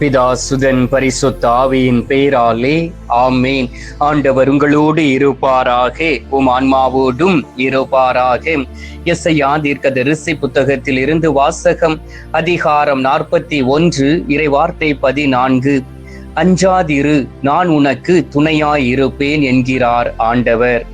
பிதா சுதன் பரிசுத்த ஆவியின் பெயராலே ஆமேன். ஆண்டவர் உங்களோடு இருப்பாராக. உம் ஆன்மாவோடும் இருப்பாராக. எஸ்ஐயா தீர்க்க தரிசி புத்தகத்தில் இருந்து வாசகம் அதிகாரம் நாற்பத்தி ஒன்று இறைவார்த்தை பதினான்கு. அஞ்சாதிரு நான் உனக்கு துணையாயிருப்பேன் என்கிறார் ஆண்டவர்.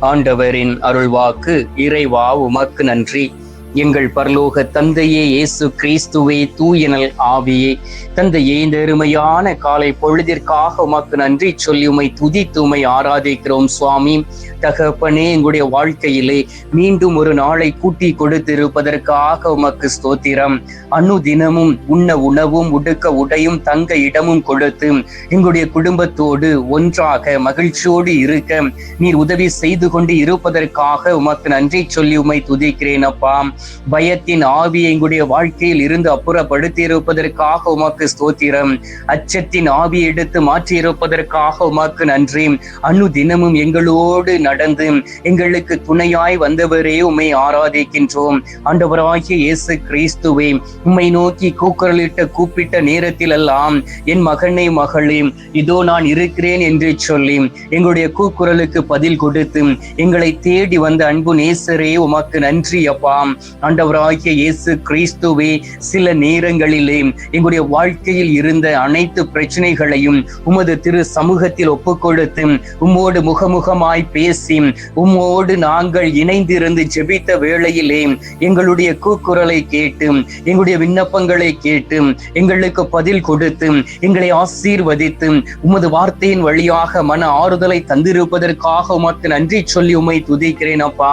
ஆண்டவரின் அருள்வாக்கு இறைவா உமக்கு நன்றி. எங்கள் பரலோக தந்தையே இயேசு கிறிஸ்துவே தூயனல் ஆவியே. தந்தையே இந்த அருமையான காலை பொழுதிற்காக உமக்கு நன்றி சொல்லி உமை துதித்து உமை ஆராதிக்கிறோம் சுவாமி. தகப்பனே எங்களுடைய வாழ்க்கையிலே மீண்டும் ஒரு நாளை கூட்டி கொடுத்திருப்பதற்காக உமக்கு ஸ்தோத்திரம். அணு தினமும் உண்ண உணவும் உடுக்க உடையும் தங்க இடமும் கொடுத்து எங்களுடைய குடும்பத்தோடு ஒன்றாக மகிழ்ச்சியோடு இருக்க நீர் உதவி செய்து கொண்டு இருப்பதற்காக உமக்கு நன்றி சொல்லி உமை துதிக்கிறேன் அப்பா. பயத்தின் ஆவியை எங்களுடைய வாழ்க்கையில் இருந்து அப்புறப்படுத்தி இருப்பதற்காக உமாக்கு ஸ்தோத்திரம். அச்சத்தின் ஆவி எடுத்து மாற்றி இருப்பதற்காக உமாக்கு நன்றி. அணு தினமும் எங்களோடு நடந்து எங்களுக்கு துணையாய் வந்தவரே உம்மை ஆராதிக்கின்றோம். ஆண்டவராகிய இயேசு கிறிஸ்துவே உம்மை நோக்கி கூக்குரலிட்ட கூப்பிட்ட நேரத்தில் எல்லாம் என் மகனை மகளே இதோ நான் இருக்கிறேன் என்று சொல்லி எங்களுடைய கூக்குரலுக்கு பதில் கொடுத்து எங்களை தேடி வந்த அன்பு நேசரே உமக்கு நன்றி அப்பா. ஆண்டவராகிய இயேசு கிறிஸ்துவே சில நேரங்களிலே எங்களுடைய வாழ்க்கையில் இருந்த அனைத்து பிரச்சனைகளையும் உமது திரு சமூகத்தில் ஒப்புக்கொடுத்து உம்மோடு முகமுகமாய் பேசி உம்மோடு நாங்கள் இணைந்திருந்து ஜெபித்த வேளையிலே எங்களுடைய கூக்குரலை கேட்டு எங்களுடைய விண்ணப்பங்களை கேட்டு எங்களுக்கு பதில் கொடுத்து எங்களை ஆசீர்வதித்து உமது வார்த்தையின் வழியாக மன ஆறுதலை தந்திருப்பதற்காக உமக்கு நன்றி சொல்லி உமை துதிக்கிறேன் அப்பா.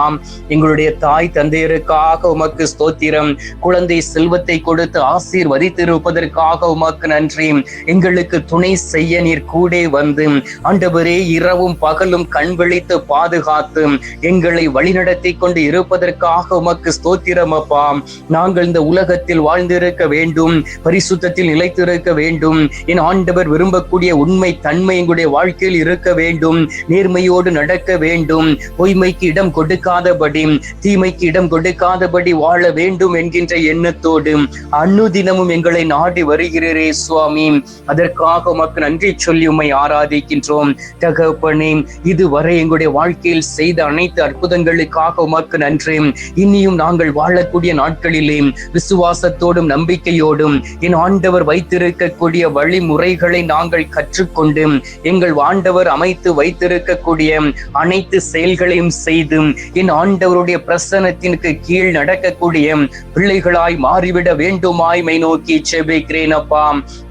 எங்களுடைய தாய் தந்தையருக்காக உமக்கு ஸ்தோத்திரம். குழந்தை செல்வத்தை கொடுத்து ஆசீர்வதித்திருப்பதற்காக உமக்கு நன்றி. எங்களுக்கு துணை செய்ய நீர் கூட வந்து ஆண்டவரே இரவும் பகலும் கண் விழித்து பாதுகாத்து எங்களை வழிநடத்தி கொண்டு இருப்பதற்காக உமக்கு ஸ்தோத்திரம் அப்பா. நாங்கள் இந்த உலகத்தில் வாழ்ந்திருக்க வேண்டும் பரிசுத்தத்தில் நிலைத்திருக்க வேண்டும். என் ஆண்டவர் விரும்பக்கூடிய உண்மை தன்மை எங்களுடைய வாழ்க்கையில் இருக்க வேண்டும். நேர்மையோடு நடக்க வேண்டும். பொய்மைக்கு இடம் கொடுக்காதபடி தீமைக்கு இடம் கொடுக்காதபடி வாழ வேண்டும் என்கின்ற எண்ணத்தோடு அன்னுதினமும் எங்களை நாடி வருகிறீரே சுவாமி. அதற்காக உமக்கு நன்றி சொல்லி உம்மை ஆராதிக்கின்றோம். தகப்பனே இதுவரை எங்களுடைய வாழ்க்கையில் செய்த அனைத்து அற்புதங்களுக்காக உமக்கு நன்றி. இனியும் நாங்கள் வாழக்கூடிய நாட்களிலே விசுவாசத்தோடும் நம்பிக்கையோடும் என் ஆண்டவர் வைத்திருக்கக்கூடிய வழிமுறைகளை நாங்கள் கற்றுக்கொண்டு எங்கள் ஆண்டவர் அமைத்து வைத்திருக்கக்கூடிய அனைத்து செயல்களையும் செய்து என் ஆண்டவருடைய பிரசனத்திற்கு கீழ் நடக்கக்கூடிய பிள்ளைகளாய் மாறிவிட வேண்டுமாய்மை நோக்கி செபிக்கிறேன் அப்பா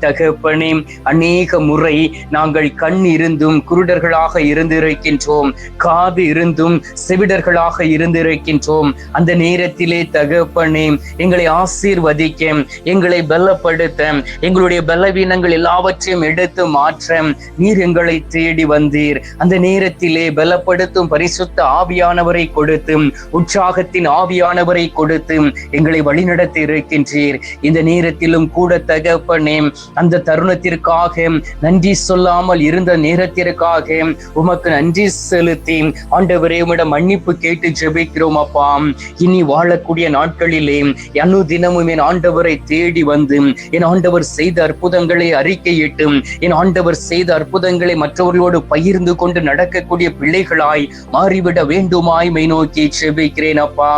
தகப்பனே அநேக முறை நாங்கள் கண் இருந்தும் குருடர்களாக இருந்திருக்கின்றோம். காது இருந்தும் செவிடர்களாக இருந்திருக்கின்றோம். அந்த நேரத்திலே தகப்பனே எங்களை ஆசீர்வதிக்க எங்களை பலப்படுத்த எங்களுடைய பலவீனங்கள் எல்லாவற்றையும் எடுத்து மாற்ற நீர் எங்களை தேடி வந்தீர். அந்த நேரத்திலே பலப்படுத்தும் பரிசுத்த ஆவியானவரை கொடுத்து உற்சாகத்தின் ஆவியானவரை கொடுத்து எங்களை வழிநடத்தி இருக்கின்றீர். இந்த நேரத்திலும் கூட தகப்பனே அந்த தருணத்திற்காக நன்றி சொல்லாமல் இருந்த நேரத்திற்காக உமக்கு நன்றி செலுத்தி ஆண்டவரே உம்மிடம் மன்னிப்பு கேட்டு ஜெபிக்கிறோம் அப்பா. இனி வாழக்கூடிய நாட்களிலே அனு தினமும் என் ஆண்டவரை தேடி வந்து என் ஆண்டவர் செய்த அற்புதங்களை அறிக்கையிட்டு என் ஆண்டவர் செய்த அற்புதங்களை மற்றவர்களோடு பகிர்ந்து கொண்டு நடக்கக்கூடிய பிள்ளைகளாய் மாறிவிட வேண்டுமாய் மை நோக்கி செபிக்கிறேன் அப்பா.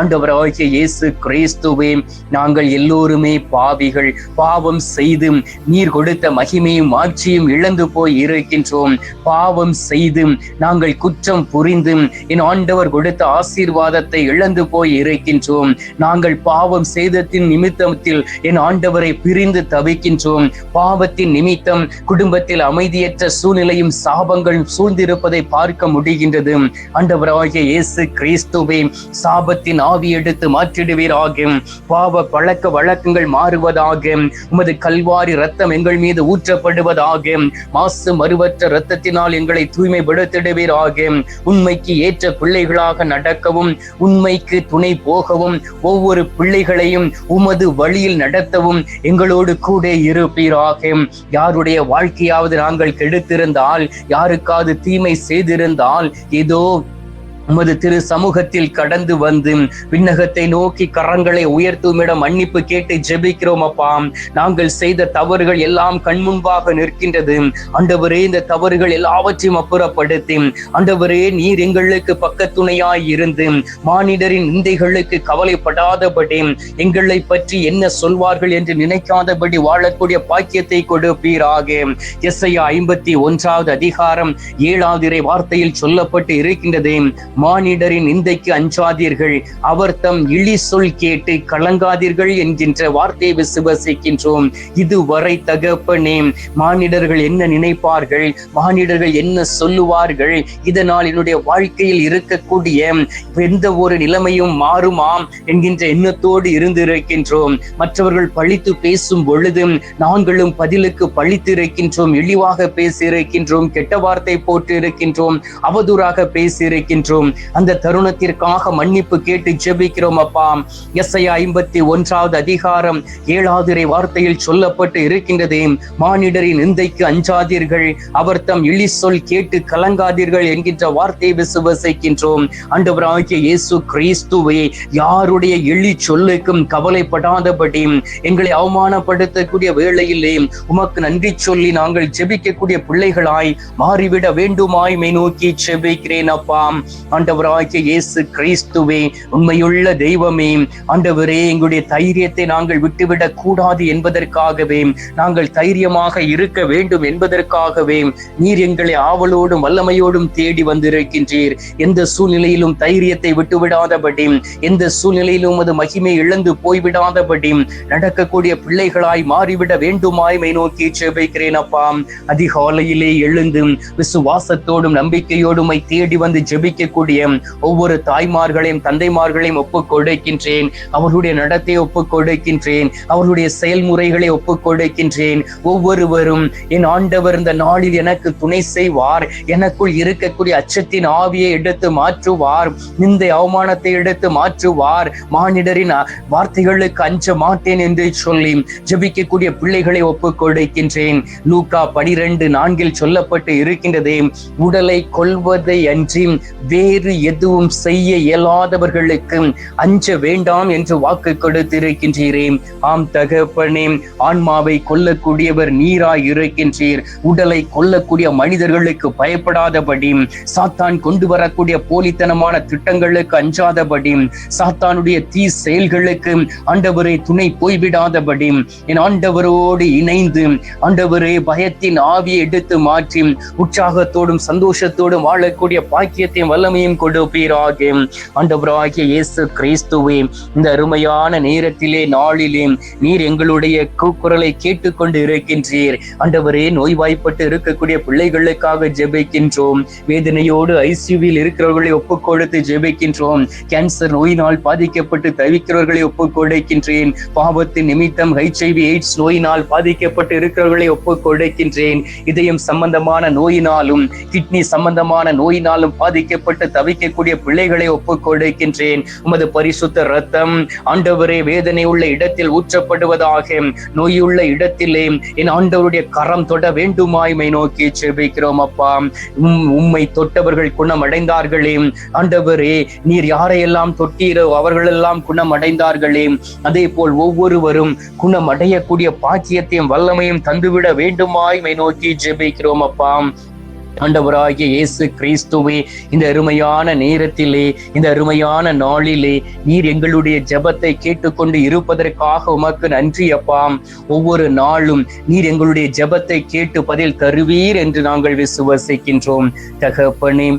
ஆண்டவர் ஆண்டவராகிய இயேசு கிறிஸ்துவே நாங்கள் எல்லோருமே பாவிகள். பாவம் செய்து நீர் கொடுத்த மகிமையும் ஆட்சியும் இழந்து போய் இருக்கின்றோம். பாவம் செய்து நாங்கள் குற்றம் புரிந்து என் ஆண்டவர் கொடுத்த ஆசீர்வாதத்தை இழந்து போய் இருக்கின்றோம். நாங்கள் பாவம் செய்தத்தின் நிமித்தத்தில் என் ஆண்டவரை பிரிந்து தவிக்கின்றோம். பாவத்தின் நிமித்தம் குடும்பத்தில் அமைதியற்ற சூழ்நிலையும் சாபங்கள் சூழ்ந்திருப்பதை பார்க்க முடிகின்றது. ஆண்டவராகிய இயேசு கிறிஸ்துவே சாபத்தின் ஆவியை எடுத்து மாற்றிடுவீராக பாவ பழக்க வழக்கங்கள் மாறுவதாக உமது கல்வாரி ரத்தம் எங்கள் மீது ஊற்றப்படுவதாக மாசு மறுவற்ற ரத்தத்தினால் எங்களை தூய்மைப்படுத்திடுவீராக உண்மைக்கு ஏற்ற பிள்ளைகளாக நடக்கவும் உண்மைக்கு துணை போகவும் ஒவ்வொரு பிள்ளைகளையும் உமது வழியில் நடத்தவும் எங்களோடு கூட இருப்பீராக யாருடைய வாழ்க்கையாவது நாங்கள் கெடுத்திருந்தால் யாருக்காவது தீமை செய்திருந்தால் ஏதோ உமது திரு சமூகத்தில் கடந்து வந்து விண்ணகத்தை நோக்கி கரங்களை உயர்த்தும் இடம் மன்னிப்பு கேட்டு ஜெபிக்கிறோம் அப்பா. நாங்கள் செய்த தவறுகள் எல்லாம் கண்முன்பாக நிற்கின்றது. அண்டவரே இந்த தவறுகள் எல்லாவற்றையும் அப்புறப்படுத்தி. அண்டவரே நீர் எங்களுக்கு பக்கத்துணையாய் இருந்து மானிடரின் நிந்தைகளுக்கு கவலைப்படாதபடி எங்களை பற்றி என்ன சொல்வார்கள் என்று நினைக்காதபடி வாழக்கூடிய பாக்கியத்தை கொடுப்பீராக. எஸ்ஐயா ஐம்பத்தி ஒன்றாவது அதிகாரம் ஏழாவது இறை வார்த்தையில் சொல்லப்பட்டு இருக்கின்றது. மானிடரின் நிந்தைக்கு அஞ்சாதீர்கள். அவர் தம் இழி சொல் கேட்டு கலங்காதீர்கள் என்கின்ற வார்த்தையை விசுவசிக்கின்றோம். இதுவரை தகப்பனே மானிடர்கள் என்ன நினைப்பார்கள்? மானிடர்கள் என்ன சொல்லுவார்கள்? இதனால் என்னுடைய வாழ்க்கையில் இருக்கக்கூடிய எந்த ஒரு நிலைமையும் மாறுமாம் என்கின்ற எண்ணத்தோடு இருந்திருக்கின்றோம். மற்றவர்கள் பழித்து பேசும் பொழுது நாங்களும் பதிலுக்கு பழித்து இருக்கின்றோம் இழிவாக பேசி இருக்கின்றோம் கெட்ட வார்த்தை போட்டு இருக்கின்றோம் அவதூறாக பேசியிருக்கின்றோம். இருக்கின்றோம் அந்த தருணத்திற்காக மன்னிப்பு கேட்டு ஜெபிக்கிறோம் அப்பா. எஸ்ஐ ஐம்பத்தி ஒன்றாவது அதிகாரம் ஏழாவது வார்த்தையில் சொல்லப்பட்டு இருக்கின்றதே. மானிடரின் நிந்தைக்கு அஞ்சாதீர்கள். அவர் தம் இழி சொல் கேட்டு கலங்காதீர்கள் என்கின்ற வார்த்தையை விசுவசிக்கின்றோம். அண்டவராகிய இயேசு கிறிஸ்துவை யாருடைய இழி சொல்லுக்கும் கவலைப்படாதபடி எங்களை அவமானப்படுத்தக்கூடிய வேளையிலே உமக்கு நன்றி சொல்லி நாங்கள் ஜெபிக்கக்கூடிய பிள்ளைகளாய் மாறிவிட வேண்டுமாய் மை நோக்கி ஜெபிக்கிறேன் அப்பா. ஆண்டவராகிய இயேசு கிறிஸ்துவே உண்மையுள்ள தெய்வமே ஆண்டவரே எங்களுடைய தைரியத்தை நாங்கள் விட்டுவிடக் கூடாது என்பதற்காகவே நாங்கள் தைரியமாக இருக்க வேண்டும் என்பதற்காகவே நீர் எங்களை ஆவலோடும் வல்லமையோடும் தேடி வந்திருக்கின்றீர். எந்த சூழ்நிலையிலும் தைரியத்தை விட்டுவிடாதபடி எந்த சூழ்நிலையிலும் அது மகிமை இழந்து போய்விடாதபடி நடக்கக்கூடிய பிள்ளைகளாய் மாறிவிட வேண்டுமாய்மை நோக்கி ஜெபிக்கிறேன் அப்பா. அதிகாலையிலே எழுந்து விசுவாசத்தோடும் நம்பிக்கையோடும் தேடி வந்து ஜெபிக்கக்கூடிய ஒவ்வொரு தாய்மார்களையும் தந்தைமார்களையும் ஒப்புக் கொடுக்கின்றேன் அவர்களுடைய நடத்தை ஒப்புக் கொடுக்கின்றேன் அவர்களுடைய செயல்முறைகளை ஒப்புக் கொடுக்கின்றேன் ஒவ்வொருவரும் என் ஆண்டவர் இந்த நாளில் எனக்கு துணை செய்வார். எனக்குள் இருக்கக்கூடிய அச்சத்தின் ஆவியை எடுத்து மாற்றுவார். இந்த அவமானத்தை எடுத்து மாற்றுவார். மானிடரின் வார்த்தைகளுக்கு அஞ்ச மாட்டேன் என்று சொல்லி ஜபிக்கக்கூடிய பிள்ளைகளை ஒப்புக் கொடுக்கின்றேன் லூக்கா பனிரெண்டு நான்கில் சொல்லப்பட்டு இருக்கின்றதே உடலை கொள்வதை அன்றி வேறு எதுவும் செய்ய இயலாதவர்களுக்கு அஞ்ச வேண்டாம் என்று வாக்கு கொடுத்திருக்கின்றீரேன் ஆம் தகப்பனே ஆன்மாவை கொல்லக்கூடியவர் நீராய் இருக்கின்றீர் உடலை கொல்லக்கூடிய மனிதர்களுக்கு பயப்படாதபடி சாத்தான் கொண்டு வரக்கூடிய போலித்தனமான திட்டங்களுக்கு அஞ்சாதபடி சாத்தானுடைய தீ செயல்களுக்கு ஆண்டவரே துணை போய்விடாதபடி என் ஆண்டவரோடு இணைந்து ஆண்டவரே பயத்தின் ஆவியை எடுத்து மாற்றி உற்சாகத்தோடும் சந்தோஷத்தோடும் வாழக்கூடிய பாக்கியத்தையும் மகிமையும் கொடுப்பீராக. ஆண்டவராகிய இயேசு கிறிஸ்துவே இந்த அருமையான நேரத்திலே நாளிலே நீர் எங்களுடைய கூக்குரலை கேட்டுக்கொண்டு இருக்கின்றீர் ஆண்டவரே நோய்வாய்ப்பட்டு இருக்கக்கூடிய பிள்ளைகளுக்காக ஜெபிக்கின்றோம். வேதனையோடு ஐசியூவில் இருக்கிறவர்களை ஒப்புக் கொடுத்து ஜெபிக்கின்றோம். கேன்சர் நோயினால் பாதிக்கப்பட்டு தவிக்கிறவர்களை ஒப்புக் கொடுக்கின்றேன் பாவத்தின் நிமித்தம் ஹெச்ஐவி எய்ட்ஸ் நோயினால் பாதிக்கப்பட்டு இருக்கிறவர்களை ஒப்புக் கொடுக்கின்றேன் இதயம் சம்பந்தமான நோயினாலும் கிட்னி சம்பந்தமான நோயினாலும் பாதிக்கப்பட்டு தவிக்கக்கூடிய பிள்ளைகளை ஒப்புக் கொடுக்கின்றேன். உமது பரிசுத்த ரத்தம் ஆண்டவரே வேதனை உள்ள இடத்தில் ஊற்றப்படுவதாக நோயுள்ள இடத்திலே என் ஆண்டவருடைய கரம் தொட வேண்டுமாய்மை நோக்கி செபிக்கிறோம் அப்பா. உம்மை தொட்டவர்கள் குணம் அடைந்தார்களே. ஆண்டவரே நீர் யாரையெல்லாம் தொட்டீரோ அவர்களெல்லாம் குணம் அடைந்தார்களே. அதே போல் ஒவ்வொருவரும் குணம் அடையக்கூடிய பாக்கியத்தையும் வல்லமையும் தந்துவிட வேண்டுமாய்மை நோக்கி ஜெபிக்கிறோம் அப்பா. ஆண்டவராகிய இயேசு கிறிஸ்துவே இந்த அருமையான நேரத்திலே இந்த அருமையான நாளிலே நீர் எங்களுடைய ஜெபத்தை கேட்டுக்கொண்டு இருப்பதற்காக உமக்கு நன்றி அப்பாம் ஒவ்வொரு நாளும் நீர் எங்களுடைய ஜெபத்தை கேட்டு பதில் தருவீர் என்று நாங்கள் விசுவசிக்கின்றோம். தகப்பனே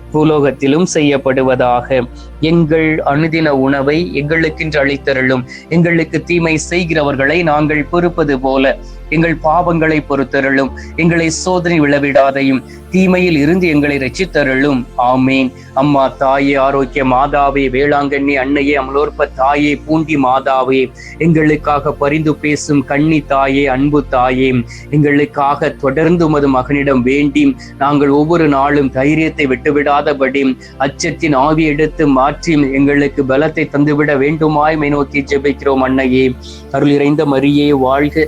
பூலோகத்திலும் செய்யப்படுவதாக. எங்கள் அனுதின உணவை எங்களுக்கென்று அளித்தருளும் எங்களுக்கு தீமை செய்கிறவர்களை நாங்கள் பொறுப்பது போல. எங்கள் பாவங்களை பொறுத்தருளும். எங்களை சோதனை விழவிடாதையும் தீமையில் இருந்து எங்களை ரச்சித்தருளும் ஆமேன். அம்மா தாயே ஆரோக்கிய மாதாவே வேளாங்கண்ணி அன்னையே அமலோற்ப தாயே பூண்டி மாதாவே. எங்களுக்காக பரிந்து பேசும் கண்ணி தாயே அன்பு தாயே. எங்களுக்காக தொடர்ந்து உமது மகனிடம் வேண்டி நாங்கள் ஒவ்வொரு நாளும் தைரியத்தை விட்டுவிடாதபடி அச்சத்தின் ஆவி எடுத்து மாற்றி எங்களுக்கு பலத்தை தந்துவிட வேண்டுமாய் மை நோக்கி ஜெபிக்கிறோம் அன்னையே. அருள் இறைந்த மரியே வாழ்க.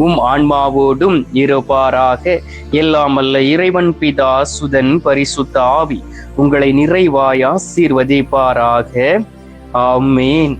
உம் ஆன்மாவோடும் இருப்பாராக. எல்லாம் அல்ல இறைவன் பிதா சுதன் பரிசுத்த ஆவி உங்களை நிறைவாய் ஆசீர்வதிப்பாராக. ஆமேன்.